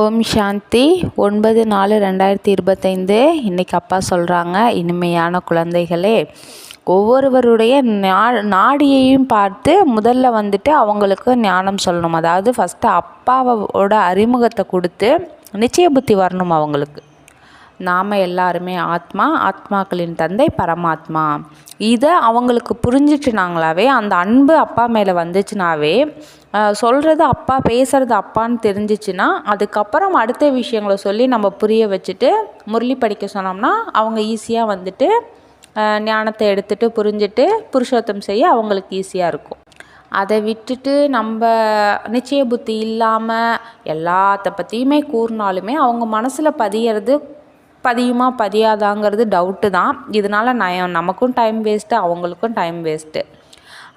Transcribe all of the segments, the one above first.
ஓம் சாந்தி. ஒன்பது நாலு ரெண்டாயிரத்தி இருபத்தைந்து. இன்றைக்கி அப்பா சொல்கிறாங்க இனிமையான குழந்தைகளே ஒவ்வொருவருடைய நா நாடியையும் பார்த்து முதல்ல வந்துட்டு அவங்களுக்கு ஞானம் சொல்லணும். அதாவது ஃபஸ்ட்டு அப்பாவோட அறிமுகத்தை கொடுத்து நிச்சய புத்தி வரணும் அவங்களுக்கு. நாம் எல்லாருமே ஆத்மா ஆத்மாக்களின் தந்தை பரமாத்மா. இதை அவங்களுக்கு புரிஞ்சிச்சுனாங்களாவே அந்த அன்பு அப்பா மேலே வந்துச்சுனாவே சொல்கிறது அப்பா பேசுகிறது அப்பான்னு தெரிஞ்சிச்சுன்னா அதுக்கப்புறம் அடுத்த விஷயங்களை சொல்லி நம்ம புரிய வச்சுட்டு முரளி படிக்க சொன்னோம்னா அவங்க ஈஸியாக வந்துட்டு ஞானத்தை எடுத்துகிட்டு புரிஞ்சுட்டு புருஷோத்தம் செய்ய அவங்களுக்கு ஈஸியாக இருக்கும். அதை விட்டுட்டு நம்ம நிச்சய புத்தி இல்லாமல் எல்லாத்த பற்றியுமே கூறினாலுமே அவங்க மனசில் பதியறது பதியுமா பதியாதாங்கிறது டவுட்டு தான். இதனால் நான் நமக்கும் டைம் வேஸ்ட்டு அவங்களுக்கும் டைம் வேஸ்ட்டு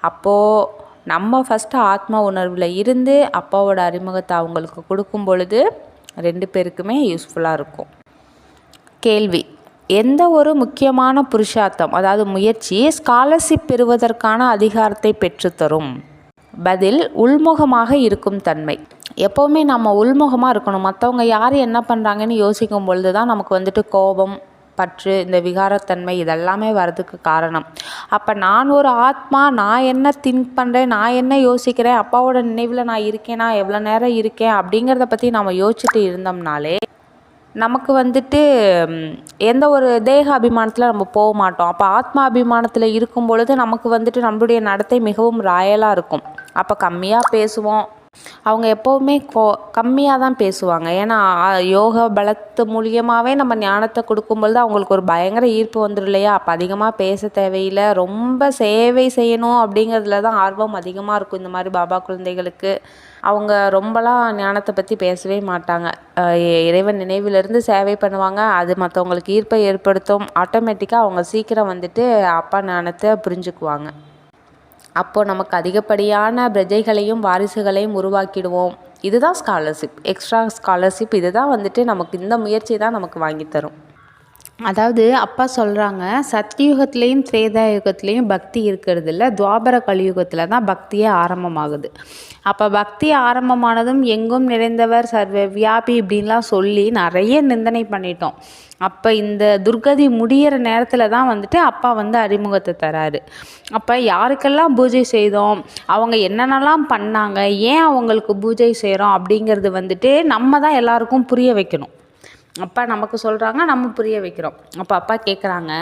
அப்போது நம்ம ஃபஸ்ட்டு ஆத்மா உணர்வில் இருந்து அப்பாவோட அறிமுகத்தை அவங்களுக்கு கொடுக்கும் பொழுது ரெண்டு பேருக்குமே யூஸ்ஃபுல்லாக இருக்கும். கேள்வி எந்த ஒரு முக்கியமான புருஷார்த்தம் அதாவது முயற்சி ஸ்காலர்ஷிப் பெறுவதற்கான அதிகாரத்தை பெற்றுத்தரும்? பதில் உள்முகமாக இருக்கும் தன்மை. எப்போவுமே நம்ம உள்முகமாக இருக்கணும். மற்றவங்க யார் என்ன பண்ணுறாங்கன்னு யோசிக்கும் பொழுது தான் நமக்கு வந்துட்டு கோபம் பற்று இந்த விகாரத்தன்மை இதெல்லாமே வர்றதுக்கு காரணம். அப்போ நான் ஒரு ஆத்மா நான் என்ன திங்க் பண்ணுறேன் நான் என்ன யோசிக்கிறேன் அப்பாவோட நினைவில் நான் இருக்கேனா எவ்வளோ நேரம் இருக்கேன் அப்படிங்கிறத பற்றி நம்ம யோசிச்சுட்டு இருந்தோம்னாலே நமக்கு வந்துட்டு எந்த ஒரு தேக அபிமானத்தில் நம்ம போக மாட்டோம். அப்போ ஆத்மா அபிமானத்தில் இருக்கும் பொழுது நமக்கு வந்துட்டு நம்மளுடைய நடத்தை மிகவும் ராயலாக இருக்கும். அப்போ கம்மியாக பேசுவோம் அவங்க எப்போவுமே கோ கம்மியாக தான் பேசுவாங்க. ஏன்னா யோகா பலத்து மூலியமாகவே நம்ம ஞானத்தை கொடுக்கும்பொழுது அவங்களுக்கு ஒரு பயங்கர ஈர்ப்பு வந்துடும் இல்லையா? அப்போ அதிகமாக பேச தேவையில்லை. ரொம்ப சேவை செய்யணும் அப்படிங்கிறதுல தான் ஆர்வம் அதிகமாக இருக்கும் இந்த மாதிரி பாபா குழந்தைகளுக்கு. அவங்க ரொம்பலாம் ஞானத்தை பற்றி பேசவே மாட்டாங்க. இறைவன் நினைவிலிருந்து சேவை பண்ணுவாங்க. அது மற்றவங்களுக்கு ஈர்ப்பை ஏற்படுத்தும். ஆட்டோமேட்டிக்காக அவங்க சீக்கிரம் வந்துட்டு அப்பா ஞானத்தை புரிஞ்சுக்குவாங்க. அப்போது நமக்கு அதிகப்படியான பிரஜைகளையும் வாரிசுகளையும் உருவாக்கிடுவோம். இதுதான் ஸ்காலர்ஷிப் எக்ஸ்ட்ரா ஸ்காலர்ஷிப் இதுதான் வந்துட்டு நமக்கு இந்த முயற்சி தான் நமக்கு வாங்கித்தரும் அதாவது அப்பா சொல்கிறாங்க சத்தியுகத்துலேயும் திரேதா யுகத்துலேயும் பக்தி இருக்கிறது இல்லை துவாபர கலியுகத்தில் தான் பக்தியே ஆரம்பமாகுது. அப்போ பக்தி ஆரம்பமானதும் எங்கும் நிறைந்தவர் சர்வ வியாபி இப்படின்லாம் சொல்லி நிறைய நிந்தனை பண்ணிட்டோம். அப்போ இந்த துர்கதி முடியிற நேரத்தில் தான் வந்துட்டு அப்பா வந்து அறிமுகத்தை தராரு. அப்போ யாருக்கெல்லாம் பூஜை செய்தோம் அவங்க என்னென்னலாம் பண்ணாங்க ஏன் அவங்களுக்கு பூஜை செய்கிறோம் அப்படிங்கிறது வந்துட்டு நம்ம தான் எல்லாருக்கும் புரிய வைக்கணும். அப்பா நமக்கு சொல்கிறாங்க நம்ம புரிய வைக்கிறோம். அப்போ அப்பா கேட்குறாங்க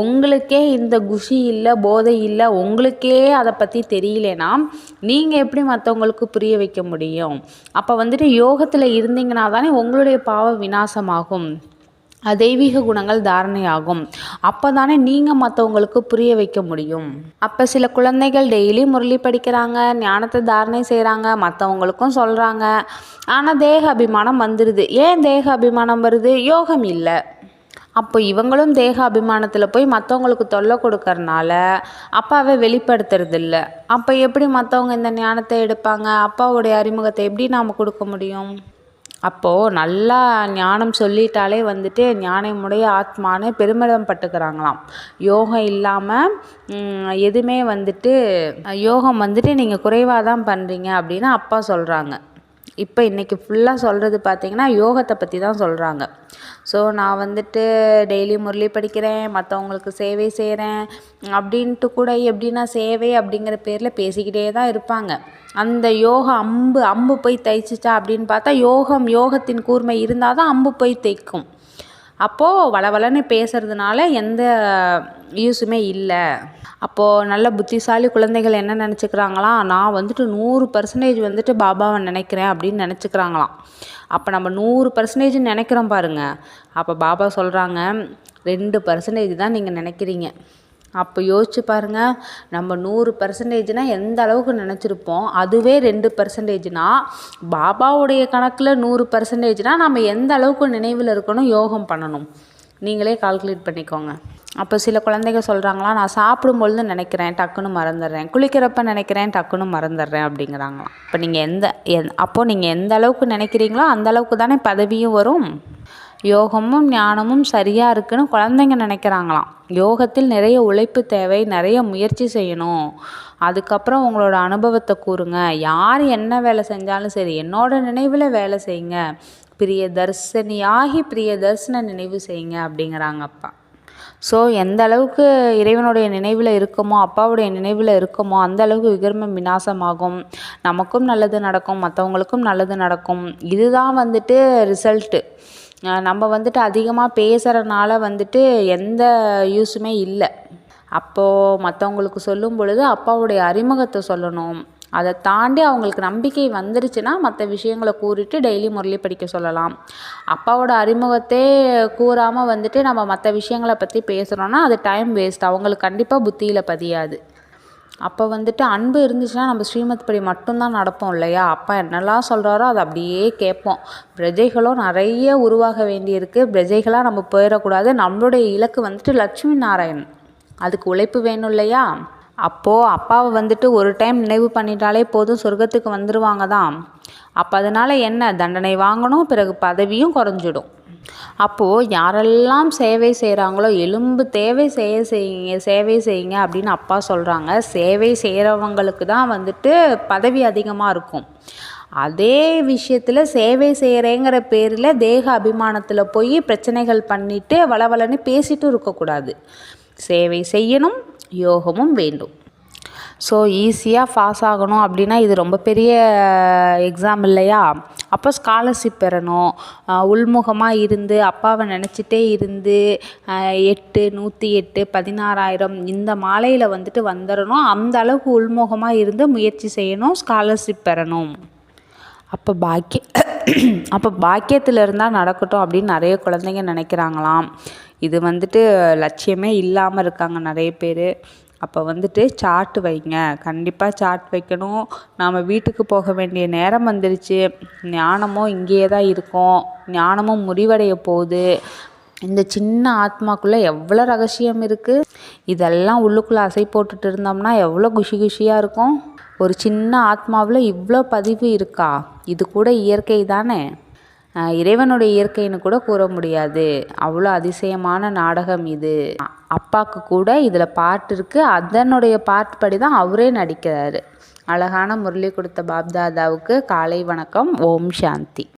உங்களுக்கே இந்த குஷி இல்லை போதை இல்லை உங்களுக்கே அதை பற்றி தெரியலனா நீங்கள் எப்படி மற்றவங்களுக்கு புரிய வைக்க முடியும்? அப்போ வந்துட்டு யோகத்தில் இருந்தீங்கன்னா தானே உங்களுடைய பாவம் விநாசமாகும். தெய்வீக குணங்கள் தாரணையாகும். அப்போ தானே நீங்கள் மற்றவங்களுக்கு புரிய வைக்க முடியும். அப்போ சில குழந்தைகள் டெய்லி முரளி படிக்கிறாங்க ஞானத்தை தாரணை செய்கிறாங்க மற்றவங்களுக்கும் சொல்கிறாங்க ஆனால் தேக அபிமானம் வந்துடுது ஏன் தேக அபிமானம் வருது? யோகம் இல்லை. அப்போ இவங்களும் தேக அபிமானத்தில் போய் மற்றவங்களுக்கு தொல்லை கொடுக்கறனால அப்பாவை வெளிப்படுத்துறது இல்லை அப்போ எப்படி மற்றவங்க இந்த ஞானத்தை எடுப்பாங்க? அப்பாவுடைய அறிமுகத்தை எப்படி நாம் கொடுக்க முடியும்? அப்போது நல்லா ஞானம் சொல்லிட்டாலே வந்துட்டு ஞானமுடைய ஆத்மான்னு பெருமிதம் பட்டுக்கிறாங்களாம். யோகம் இல்லாமல் எதுவுமே வந்துட்டு யோகம் வந்துட்டு நீங்கள் குறைவாக தான் பண்ணுறீங்க அப்படின்னு அப்பா சொல்கிறாங்க இப்போ இன்றைக்கி ஃபுல்லாக சொல்கிறது பார்த்திங்கன்னா யோகத்தை பற்றி தான் சொல்கிறாங்க ஸோ நான் வந்துட்டு டெய்லி முரளி படிக்கிறேன் மற்றவங்களுக்கு சேவை செய்கிறேன் அப்படின்ட்டு கூட எப்படின்னா சேவை அப்படிங்கிற பேரில் பேசிக்கிட்டே தான் இருப்பாங்க. அந்த யோகா அம்பு அம்பு போய் தைச்சிச்சா அப்படின்னு பார்த்தா யோகம் யோகத்தின் கூர்மை இருந்தால் தான் அம்பு போய் தைக்கும் அப்போது வளவளன்னு பேசுகிறதுனால எந்த யூஸுமே இல்லை. அப்போது நல்ல புத்திசாலி குழந்தைகள் என்ன நினச்சிக்கிறாங்களாம் நான் வந்துட்டு நூறு பர்சன்டேஜ் வந்துட்டு பாபாவை நினைக்கிறேன் அப்படின்னு நினச்சிக்கிறாங்களாம். அப்போ நம்ம நூறு பர்சன்டேஜ் நினைக்கிறோம் பாருங்கள் அப்போ பாபா சொல்கிறாங்க ரெண்டு பர்சன்டேஜ் தான் நீங்கள் நினைக்கிறீங்க. அப்போ யோசிச்சு பாருங்கள் நம்ம நூறு பர்சன்டேஜ்னால் எந்த அளவுக்கு நினச்சிருப்போம்? அதுவே ரெண்டு பர்சன்டேஜ்னால் பாபாவுடைய கணக்கில் நூறு பர்சன்டேஜ்னால் நம்ம எந்த அளவுக்கு நினைவில் இருக்கணும் யோகம் பண்ணணும். நீங்களே கால்குலேட் பண்ணிக்கோங்க. அப்போ சில குழந்தைங்க சொல்கிறாங்களா நான் சாப்பிடும்பொழுது நினைக்கிறேன் டக்குன்னு மறந்துடுறேன். குளிக்கிறப்ப நினைக்கிறேன் டக்குன்னு மறந்துடுறேன் அப்படிங்கிறாங்களாம். இப்போ நீங்கள் எந்த எந் அப்போது நீங்கள் எந்த அளவுக்கு நினைக்கிறீங்களோ அந்த அளவுக்கு தானே பதவியும் வரும். யோகமும் ஞானமும் சரியாக இருக்குன்னு குழந்தைங்க நினைக்கிறாங்களாம். யோகத்தில் நிறைய உழைப்பு தேவை நிறைய முயற்சி செய்யணும். அதுக்கப்புறம் உங்களோட அனுபவத்தை கூறுங்க. யார் என்ன வேலை செஞ்சாலும் சரி என்னோட நினைவில் வேலை செய்யுங்க. பிரிய தர்சனியாகி பிரிய தர்சன நினைவு செய்யுங்க அப்படிங்கிறாங்க அப்பா. ஸோ எந்த அளவுக்கு இறைவனுடைய நினைவில் இருக்குமோ அப்பாவுடைய நினைவில் இருக்குமோ அந்த அளவுக்கு விகர்மம் விநாசமாகும். நமக்கும் நல்லது நடக்கும் மற்றவங்களுக்கும் நல்லது நடக்கும். இதுதான் வந்துட்டு ரிசல்ட்டு நம்ம வந்துட்டு அதிகமாக பேசுகிறனால வந்துட்டு எந்த யூஸுமே இல்லை. அப்போது மற்றவங்களுக்கு சொல்லும் பொழுது அப்பாவுடைய அறிமுகத்தை சொல்லணும். அதை தாண்டி அவங்களுக்கு நம்பிக்கை வந்துருச்சுன்னா மற்ற விஷயங்களை கூறிட்டு டெய்லி முரளி படிக்க சொல்லலாம். அப்பாவோட அறிமுகத்தே கூறாமல் வந்துட்டு நம்ம மற்ற விஷயங்களை பற்றி பேசுகிறோன்னா அது டைம் வேஸ்ட் அவங்களுக்கு கண்டிப்பாக புத்தியில் பதியாது. அப்போ வந்துட்டு அன்பு இருந்துச்சுன்னா நம்ம ஸ்ரீமத் படி மட்டும்தான் நடப்போம் இல்லையா? அப்பா என்னெல்லாம் சொல்கிறாரோ அதை அப்படியே கேட்போம். பிரஜைகளும் நிறைய உருவாக வேண்டியிருக்கு. பிரஜைகளாக நம்ம போயிடக்கூடாது. நம்மளுடைய இலக்கு வந்துட்டு லட்சுமி நாராயணன். அதுக்கு உழைப்பு வேணும் இல்லையா? அப்போது அப்பாவை வந்துட்டு ஒரு டைம் நினைவு பண்ணிட்டாலே போதும் சொர்க்கத்துக்கு வந்துடுவாங்க தான். அப்போ அதனால் என்ன? தண்டனை வாங்கணும் பிறகு பதவியும் குறைஞ்சிடும். அப்போது யாரெல்லாம் சேவை செய்கிறாங்களோ எலும்பு தேவை செய்ய செய்யுங்க சேவை செய்யுங்க அப்படின்னு அப்பா சொல்கிறாங்க சேவை செய்கிறவங்களுக்கு தான் வந்துட்டு பதவி அதிகமாக இருக்கும். அதே விஷயத்தில் சேவை செய்கிறேங்கிற பேரில் தேக அபிமானத்தில் போய் பிரச்சனைகள் பண்ணிவிட்டு வளவலன்னு பேசிட்டும் இருக்கக்கூடாது. சேவை செய்யணும் யோகமும் வேண்டும். ஸோ ஈஸியாக பாஸ் ஆகணும் அப்படின்னா இது ரொம்ப பெரிய எக்ஸாம் இல்லையா? அப்போ ஸ்காலர்ஷிப் பெறணும். உள்முகமாக இருந்து அப்பாவை நினச்சிட்டே இருந்து எட்டு நூற்றி எட்டு பதினாறாயிரம் இந்த மாலையில் வந்துட்டு வந்துடணும். அந்த அளவுக்கு உள்முகமாக இருந்து முயற்சி செய்யணும் ஸ்காலர்ஷிப் பெறணும். அப்போ பாக்கிய அப்போ பாக்கியத்தில் இருந்தால் நடக்கட்டும் அப்படின்னு நிறைய குழந்தைங்க நினைக்கிறாங்களாம். இது வந்துட்டு லட்சியமே இல்லாமல் இருக்காங்க நிறைய பேர். அப்போ வந்துட்டு சார்ட் வைங்க. கண்டிப்பாக சார்ட் வைக்கணும். நாம் வீட்டுக்கு போக வேண்டிய நேரம் வந்துருச்சு. ஞானமும் இங்கேயே தான் இருக்கும். ஞானமும் முடிவடைய போகுது. இந்த சின்ன ஆத்மாக்குள்ளே எவ்வளோ ரகசியம் இருக்குது இதெல்லாம் உள்ளுக்குள்ளே அசை போட்டுட்டு இருந்தோம்னா எவ்வளோ குஷி குஷியாக இருக்கும்? ஒரு சின்ன ஆத்மாவில் இவ்வளோ பதிவு இருக்கா? இது கூட இயற்கை தானே. இறைவனுடைய இயற்கைன்னு கூட கூற முடியாது. அவ்வளோ அதிசயமான நாடகம் இது. அப்பாவுக்கு கூட இதில் பாட்டு இருக்குது அதனுடைய பாட்டு படி தான் அவரே நடிக்கிறாரு. அழகான முரளி கொடுத்த பாப்தாதாவுக்கு காலை வணக்கம். ஓம் சாந்தி.